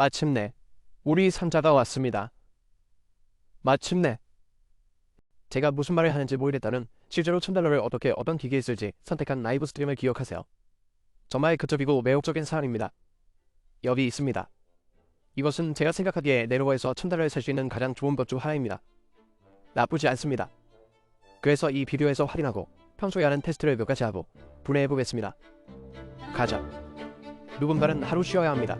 마침내 우리 삼자가 왔습니다. 마침내 제가 무슨 말을 하는지 모르겠다는 실제로 1000달러를 어떻게 어떤 기계에 쓸지 선택한 라이브 스트림을 기억하세요. 정말 그쪽이고 매혹적인 사안입니다. 여기 있습니다. 이것은 제가 생각하기에 네로버에서 1000달러를 살 수 있는 가장 좋은 것중 하나입니다. 나쁘지 않습니다. 그래서 이 비디오에서 확인하고 평소에 하는 테스트를 몇 가지 하고 분해해 보겠습니다. 가자. 누군가는 하루 쉬어야 합니다.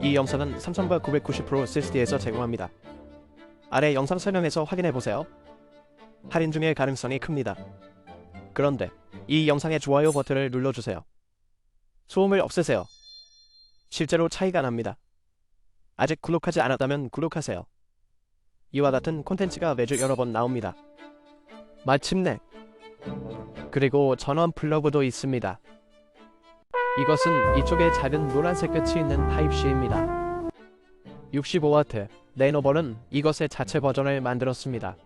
이 영상은 3,990% 60%쓸스디에서 제공합니다. 아래 영상 설명에서 확인해 보세요. 할인 중일 가능성이 큽니다. 그런데 이 영상의 좋아요 버튼을 눌러주세요. 소음을 없애세요. 실제로 차이가 납니다. 아직 구독하지 않았다면 구독하세요. 이와 같은 콘텐츠가 매주 여러 번 나옵니다. 마침내 그리고 전원 플러그도 있습니다. 이것은 이쪽에 작은 노란색 끝이 있는 타입C입니다. 65W 레노버는 이것의 자체 버전을 만들었습니다.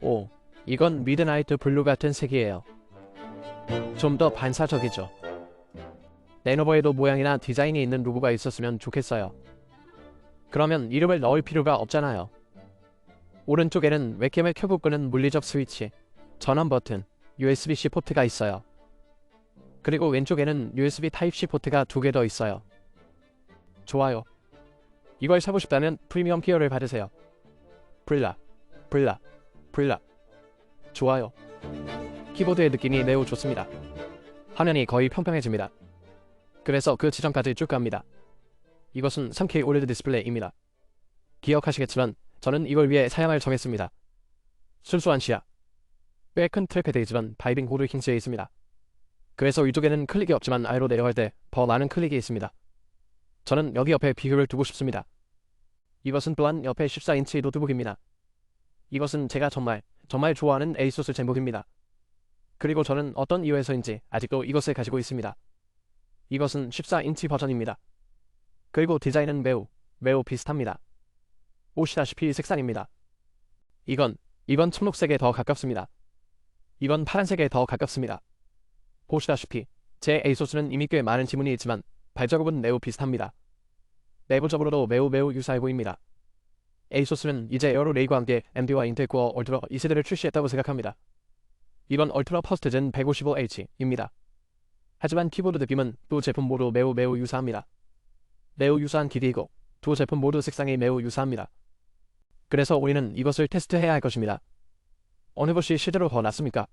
오, 이건 미드나이트 블루 같은 색이에요. 좀 더 반사적이죠. 레노버에도 모양이나 디자인이 있는 로고가 있었으면 좋겠어요. 그러면 이름을 넣을 필요가 없잖아요. 오른쪽에는 웹캠을 켜고 끄는 물리적 스위치, 전원 버튼, USB-C 포트가 있어요. 그리고 왼쪽에는 USB Type-C 포트가 두 개 더 있어요. 좋아요. 이걸 사고 싶다면 프리미엄 티어를 받으세요. 브릴라, 브릴라, 브릴라. 좋아요. 키보드의 느낌이 매우 좋습니다. 화면이 거의 평평해집니다. 그래서 그 지점까지 쭉 갑니다. 이것은 3K OLED 디스플레이입니다. 기억하시겠지만 저는 이걸 위해 사양을 정했습니다. 순수한 시야. 꽤 큰 트랙패드이지만 바이빙 힌스에 있습니다. 그래서 위쪽에는 클릭이 없지만 아래로 내려갈 때 더 많은 클릭이 있습니다. 저는 여기 옆에 비교를 두고 싶습니다. 이것은 또한 옆에 14인치 노트북입니다. 이것은 제가 정말 정말 좋아하는 에이소스 제목입니다. 그리고 저는 어떤 이유에서인지 아직도 이것을 가지고 있습니다. 이것은 14인치 버전입니다. 그리고 디자인은 매우 매우 비슷합니다. 보시다시피 색상입니다. 이건 이번 청록색에 더 가깝습니다. 이건 파란색에 더 가깝습니다. 보시다시피 제 에이소스는 이미 꽤 많은 지문이 있지만 발자국은 매우 비슷합니다. 내부적으로도 매우 매우 유사해 보입니다. 에이소스는 이제 에어로 레이과 함께 MD와 인텔 코어 얼트라 2세대를 출시했다고 생각합니다. 이건 얼트라 퍼스트젠 155H입니다. 하지만 키보드 느낌은 두 제품 모두 매우 매우 유사합니다. 매우 유사한 기기이고 두 제품 모두 색상이 매우 유사합니다. 그래서 우리는 이것을 테스트해야 할 것입니다. 어느 것이 실제로 더 낫습니까?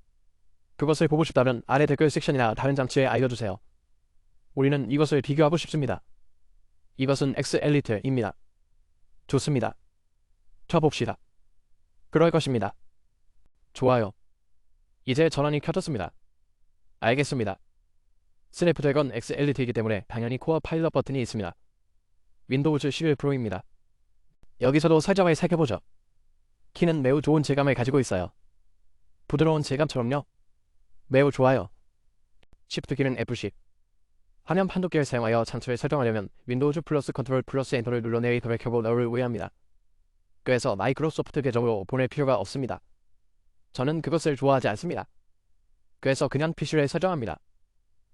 그것을 보고 싶다면 아래 댓글 섹션이나 다른 장치에 알려주세요. 우리는 이것을 비교하고 싶습니다. 이것은 X 엘리트입니다. 좋습니다. 쳐봅시다. 그럴 것입니다. 좋아요. 이제 전원이 켜졌습니다. 알겠습니다. 스냅드래건 X 엘리트이기 때문에 당연히 코어 파일럿 버튼이 있습니다. 윈도우즈 11 프로입니다. 여기서도 설정을 살펴보죠. 키는 매우 좋은 질감을 가지고 있어요. 부드러운 질감처럼요. 매우 좋아요. 시프트 키는 F10. 화면 판독기를 사용하여 장치를 설정하려면 윈도우즈 플러스 컨트롤 플러스 엔터를 눌러 네이터를 켜고 너를 우회합니다. 그래서 마이크로소프트 계정으로 보낼 필요가 없습니다. 저는 그것을 좋아하지 않습니다. 그래서 그냥 PC를 설정합니다.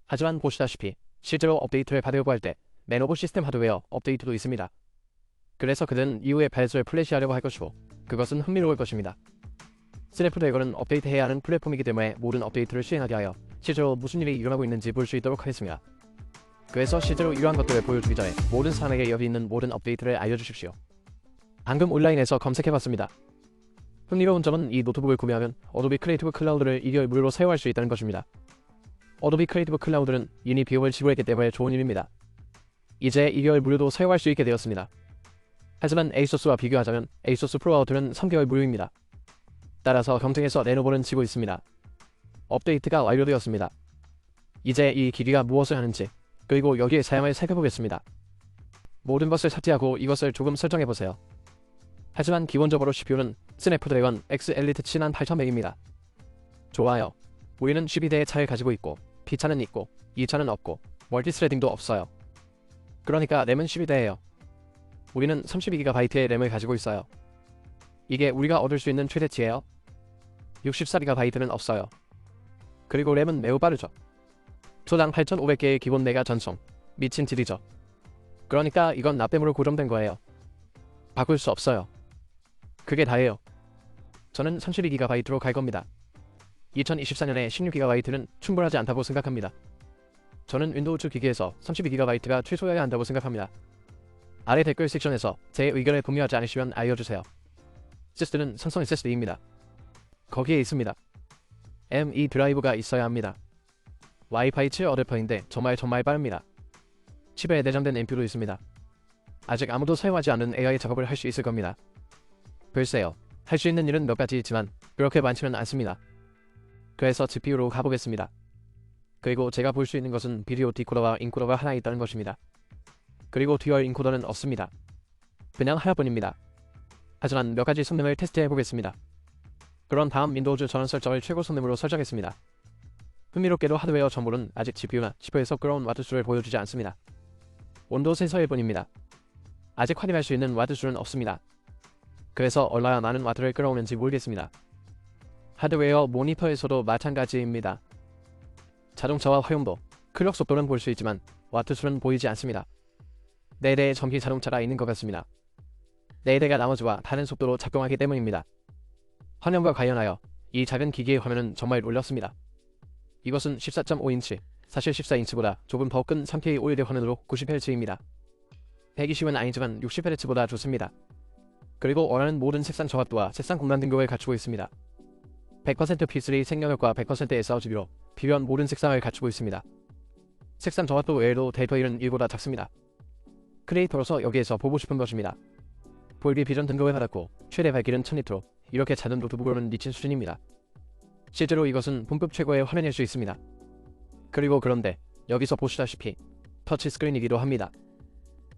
하지만 보시다시피 실제로 업데이트를 받으려고 할 때 맨오브 시스템 하드웨어 업데이트도 있습니다. 그래서 그는 이후에 발수를 플래시하려고 할 것이고 그것은 흥미로울 것입니다. 스냅드래곤은 업데이트해야 하는 플랫폼이기 때문에 모든 업데이트를 수행하게 하여 실제로 무슨 일이 일어나고 있는지 볼 수 있도록 하겠습니다. 그래서 실제로 이러한 것들을 보여주기 전에 모든 사람에게 여기 있는 모든 업데이트를 알려주십시오. 방금 온라인에서 검색해봤습니다. 흥미로운 점은 이 노트북을 구매하면 어도비 크리에이티브 클라우드를 1개월 무료로 사용할 수 있다는 것입니다. 어도비 크리에이티브 클라우드는 이미 비용을 지불했기 때문에 좋은 일입니다. 이제 2개월 무료도 사용할 수 있게 되었습니다. 하지만 에이소스와 비교하자면 에이소스 프로아우트는 3개월 무료입니다. 따라서 경쟁에서 레노버는 지고 있습니다. 업데이트가 완료되었습니다. 이제 이 기기가 무엇을 하는지 그리고 여기에 사양을 살펴보겠습니다. 모든 것을 삭제하고 이것을 조금 설정해보세요. 하지만 기본적으로 CPU는 스냅드래건 X 엘리트 7한 8100입니다. 좋아요. 우리는 12대의 차를 가지고 있고 P차는 있고 2차는 없고 멀티스레딩도 없어요. 그러니까 램은 12대예요. 우리는 32GB의 램을 가지고 있어요. 이게 우리가 얻을 수 있는 최대치예요. 64GB는 없어요. 그리고 램은 매우 빠르죠. 초당 8500개의 기본 내가 전송. 미친 질이죠. 그러니까 이건 납땜으로 고정된 거예요. 바꿀 수 없어요. 그게 다예요. 저는 32GB로 갈 겁니다. 2024년에 16GB는 충분하지 않다고 생각합니다. 저는 윈도우즈 기기에서 32GB가 최소여야 한다고 생각합니다. 아래 댓글 섹션에서 제 의견에 동의하지 않으시면 알려주세요. 시스템은 삼성 SSD입니다. 거기에 있습니다. M2 드라이브가 있어야 합니다. 와이파이 7 어댑터인데 정말 정말 빠릅니다. 칩에 내장된 MP도 있습니다. 아직 아무도 사용하지 않는 AI 작업을 할 수 있을 겁니다. 글쎄요. 할 수 있는 일은 몇 가지 있지만 그렇게 많지는 않습니다. 그래서 GPU로 가보겠습니다. 그리고 제가 볼 수 있는 것은 비디오 디코더와 인코더가 하나 있다는 것입니다. 그리고 듀얼 인코더는 없습니다. 그냥 하나뿐입니다. 하지만 몇 가지 성능을 테스트해 보겠습니다. 그런 다음 윈도우즈 전원 설정을 최고 성능으로 설정했습니다. 흥미롭게도 하드웨어 정보는 아직 GPU나 CPU에서 끌어온 와트수를 보여주지 않습니다. 온도 센서일 뿐입니다. 아직 확인할 수 있는 와트수는 없습니다. 그래서 얼마나 많은 와트를 끌어오는지 모르겠습니다. 하드웨어 모니터에서도 마찬가지입니다. 자동차와 화용도, 클럭 속도는 볼 수 있지만 와트수는 보이지 않습니다. 4대의 전기 자동차가 있는 것 같습니다. 4대가 나머지와 다른 속도로 작동하기 때문입니다. 화면과 관련하여 이 작은 기기의 화면은 정말 놀랐습니다. 이것은 14.5인치, 사실 14인치보다 조금 더 큰 3K OLED 화면으로 90Hz입니다. 120은 아니지만 60Hz보다 좋습니다. 그리고 원하는 모든 색상 정확도와 색상 공간 등급을 갖추고 있습니다. 100% P3 생명력과 100% sRGB로 필요한 모든 색상을 갖추고 있습니다. 색상 정확도 외에도 데이터일은 1보다 작습니다. 크리에이터로서 여기에서 보고 싶은 것입니다. 볼비 비전 등급을 받았고 최대 밝기는 1000니트로 이렇게 작은 노트북으로는 미친 수준입니다. 실제로 이것은 본급 최고의 화면일 수 있습니다. 그리고 그런데 여기서 보시다시피 터치 스크린이기도 합니다.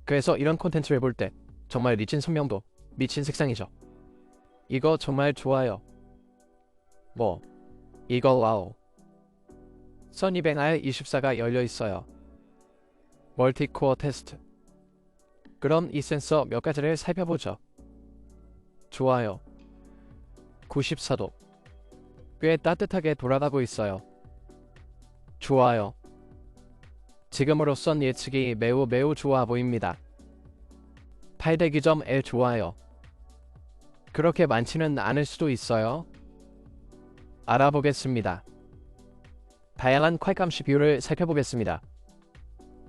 그래서 이런 콘텐츠를 볼 때 정말 미친 선명도, 미친 색상이죠. 이거 정말 좋아요. 뭐, 이거 와우. 써니뱅알 24가 열려 있어요. 멀티코어 테스트. 그럼 이 센서 몇 가지를 살펴보죠. 좋아요. 94도. 꽤 따뜻하게 돌아가고 있어요. 좋아요. 지금으로선 예측이 매우 매우 좋아 보입니다. 8대기점 L 좋아요. 그렇게 많지는 않을 수도 있어요. 알아보겠습니다. 다양한 퀄감 CPU를 살펴보겠습니다.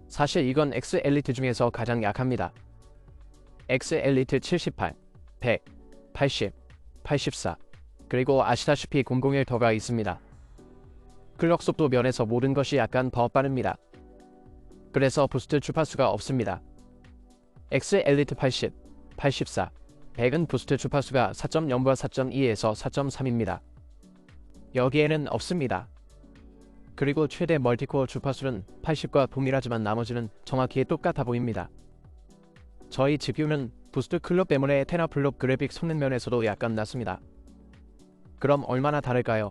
사실 이건 X 엘리트 중에서 가장 약합니다. X 엘리트 78, 100, 80, 84 그리고 아시다시피 001 더가 있습니다. 클럭 속도 면에서 모든 것이 약간 더 빠릅니다. 그래서 부스트 주파수가 없습니다. X 엘리트 80, 84, 100은 부스트 주파수가 4.0과 4.2에서 4.3입니다. 여기에는 없습니다. 그리고 최대 멀티코어 주파수는 80과 동일하지만 나머지는 정확히 똑같아 보입니다. 저희 GPU는 부스트 클럽 때문에 테나플롭 그래픽 성능 면에서도 약간 낮습니다. 그럼 얼마나 다를까요?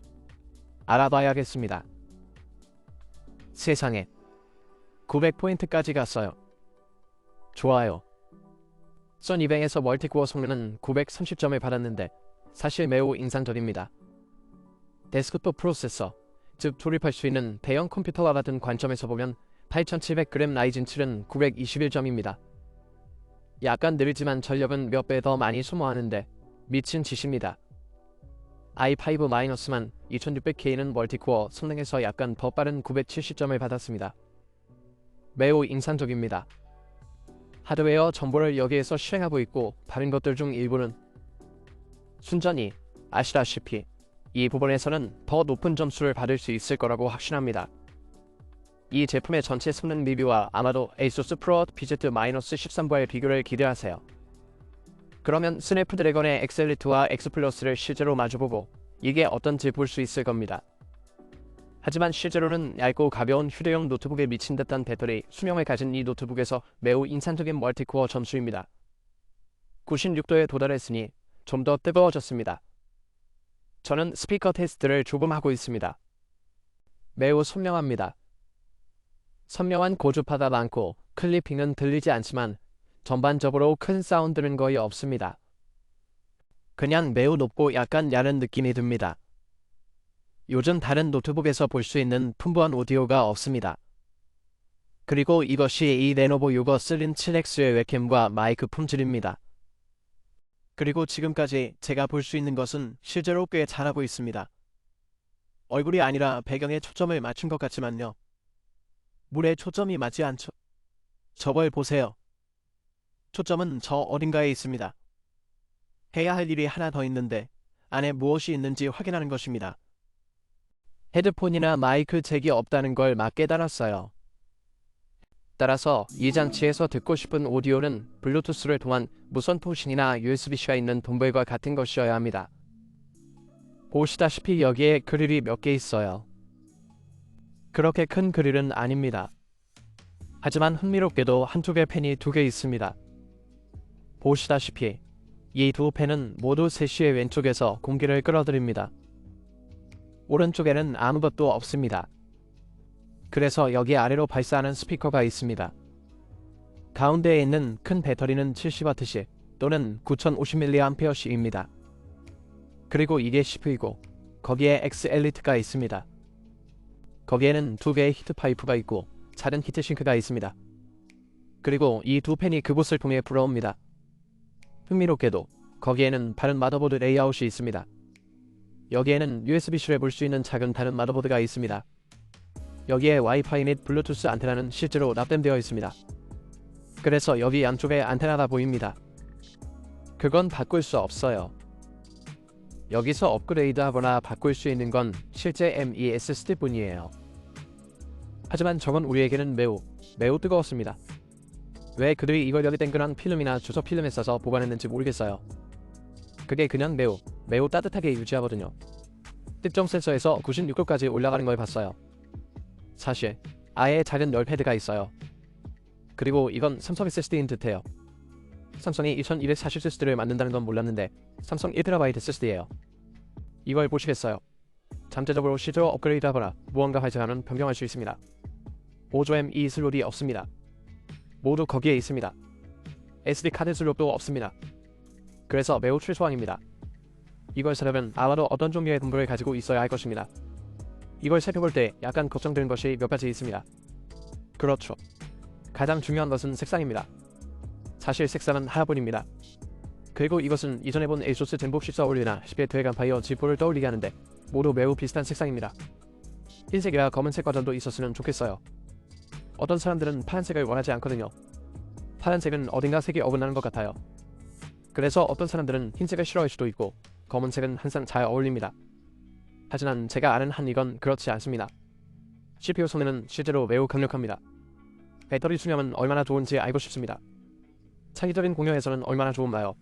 알아봐야겠습니다. 세상에 900포인트까지 갔어요. 좋아요. 써니뱅에서 멀티코어 성능은 930점을 받았는데 사실 매우 인상적입니다. 데스크톱 프로세서, 즉 조립할 수 있는 대형 컴퓨터와 같은 관점에서 보면 8700g 라이즌 7은 921점입니다. 약간 느리지만 전력은 몇 배 더 많이 소모하는데 미친 짓입니다. I5-만 2600K는 멀티코어 성능에서 약간 더 빠른 970점을 받았습니다. 매우 인상적입니다. 하드웨어 정보를 여기에서 실행하고 있고 다른 것들 중 일부는 순전히 아시다시피 이 부분에서는 더 높은 점수를 받을 수 있을 거라고 확신합니다. 이 제품의 전체 성능 리뷰와 아마도 ASUS 프로 PZ-13과의 비교를 기대하세요. 그러면 스냅드래곤의 엑셀리트와 엑스플러스를 실제로 마주보고 이게 어떤지 볼 수 있을 겁니다. 하지만 실제로는 얇고 가벼운 휴대용 노트북에 미친 듯한 배터리 수명을 가진 이 노트북에서 매우 인상적인 멀티코어 점수입니다. 96도에 도달했으니 좀 더 뜨거워졌습니다. 저는 스피커 테스트를 조금 하고 있습니다. 매우 선명합니다. 선명한 고주파가 많고 클리핑은 들리지 않지만 전반적으로 큰 사운드는 거의 없습니다. 그냥 매우 높고 약간 야른 느낌이 듭니다. 요즘 다른 노트북에서 볼 수 있는 풍부한 오디오가 없습니다. 그리고 이것이 이 레노버 요거 슬린 7X의 웹캠과 마이크 품질입니다. 그리고 지금까지 제가 볼 수 있는 것은 실제로 꽤 잘하고 있습니다. 얼굴이 아니라 배경에 초점을 맞춘 것 같지만요. 물에 초점이 맞지 않죠. 저걸 보세요. 초점은 저 어딘가에 있습니다. 해야 할 일이 하나 더 있는데 안에 무엇이 있는지 확인하는 것입니다. 헤드폰이나 마이크 잭이 없다는 걸 막 깨달았어요. 따라서 이 장치에서 듣고 싶은 오디오는 블루투스를 통한 무선 통신이나 USB-C가 있는 돈벨과 같은 것이어야 합니다. 보시다시피 여기에 그릴이 몇 개 있어요. 그렇게 큰 그릴은 아닙니다. 하지만 흥미롭게도 개 펜이 두 개 있습니다. 보시다시피 이 두 펜은 모두 세시의 왼쪽에서 공기를 끌어들입니다. 오른쪽에는 아무것도 없습니다. 그래서 여기 아래로 발사하는 스피커가 있습니다. 가운데에 있는 큰 배터리는 70W씩 또는 9050mAh입니다. 그리고 이게 CP이고 거기에 X 엘리트가 있습니다. 거기에는 두 개의 히트 파이프가 있고 작은 히트 싱크가 있습니다. 그리고 이 두 펜이 그곳을 통해 불어옵니다. 흥미롭게도 거기에는 다른 마더보드 레이아웃이 있습니다. 여기에는 USB-C를 볼 수 있는 작은 다른 마더보드가 있습니다. 여기에 와이파이 및 블루투스 안테나는 실제로 납땜되어 있습니다. 그래서 여기 양쪽에 안테나가 보입니다. 그건 바꿀 수 없어요. 여기서 업그레이드 하거나 바꿀 수 있는 건 실제 MESSD 뿐이에요. 하지만 저건 우리에게는 매우 매우 뜨거웠습니다. 왜 그들이 이걸 여기 땡그란 필름이나 주석 필름에 써서 보관했는지 모르겠어요. 그게 그냥 매우 매우 따뜻하게 유지하거든요. 특정 센서에서 96도까지 올라가는 걸 봤어요. 사실 아예 작은 열 패드가 있어요. 그리고 이건 삼성 SSD인 듯해요. 삼성이 2240 SSD를 만든다는 건 몰랐는데 삼성 1TB SSD예요. 이걸 보시겠어요? 잠재적으로 실제로 업그레이드 하거나 무언가 발생하면 변경할 수 있습니다. 5조M E 슬롯이 없습니다. 모두 거기에 있습니다. SD 카드 슬롯도 없습니다. 그래서 매우 최소한입니다. 이걸 사려면 아마도 어떤 종류의 돈을 가지고 있어야 할 것입니다. 이걸 살펴볼 때 약간 걱정되는 것이 몇 가지 있습니다. 그렇죠. 가장 중요한 것은 색상입니다. 사실 색상은 하얀본입니다. 그리고 이것은 이전에 본 에이소스 젠복 14 올리나 10의 되간파이어 G4를 떠올리게 하는데 모두 매우 비슷한 색상입니다. 흰색이나 검은색 버전도 있었으면 좋겠어요. 어떤 사람들은 파란색을 원하지 않거든요. 파란색은 어딘가 색이 어긋나는 것 같아요. 그래서 어떤 사람들은 흰색을 싫어할 수도 있고 검은색은 항상 잘 어울립니다. 하지만 제가 아는 한 이건 그렇지 않습니다. CPU 성능은 실제로 매우 강력합니다. 배터리 수명은 얼마나 좋은지 알고 싶습니다. 차기적인 공유에서는 얼마나 좋은가요?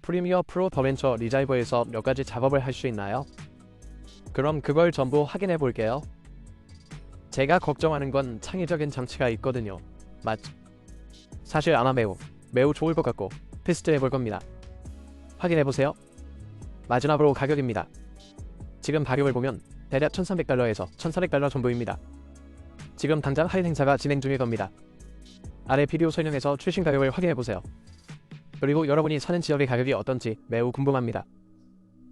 프리미어 프로 더벤처 리자이버에서 몇 가지 작업을 할 수 있나요? 그럼 그걸 전부 확인해 볼게요. 제가 걱정하는 건 창의적인 장치가 있거든요. 맞? 사실 아마 매우 매우 좋을 것 같고 테스트 해 볼 겁니다. 확인해 보세요. 마지막으로 가격입니다. 지금 가격을 보면 대략 1300달러에서 1400달러 정도입니다. 지금 당장 할인 행사가 진행 중일 겁니다. 아래 비디오 설명에서 최신 가격을 확인해 보세요. 그리고 여러분이 사는 지역의 가격이 어떤지 매우 궁금합니다.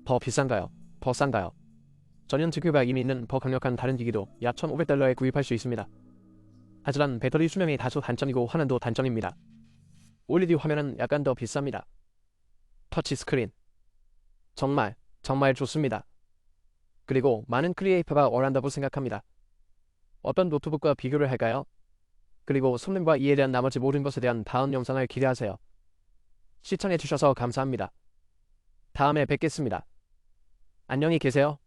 더 비싼가요? 더 싼가요? 전현 GPU가 이미 있는 더 강력한 다른 기기도 약 1500달러에 구입할 수 있습니다. 하지만 배터리 수명이 다소 단점이고 화면도 단점입니다. OLED 화면은 약간 더 비쌉니다. 터치 스크린 정말 정말 좋습니다. 그리고 많은 크리에이터가 원한다고 생각합니다. 어떤 노트북과 비교를 할까요? 그리고 성능과 이에 대한 나머지 모든 것에 대한 다음 영상을 기대하세요. 시청해주셔서 감사합니다. 다음에 뵙겠습니다. 안녕히 계세요.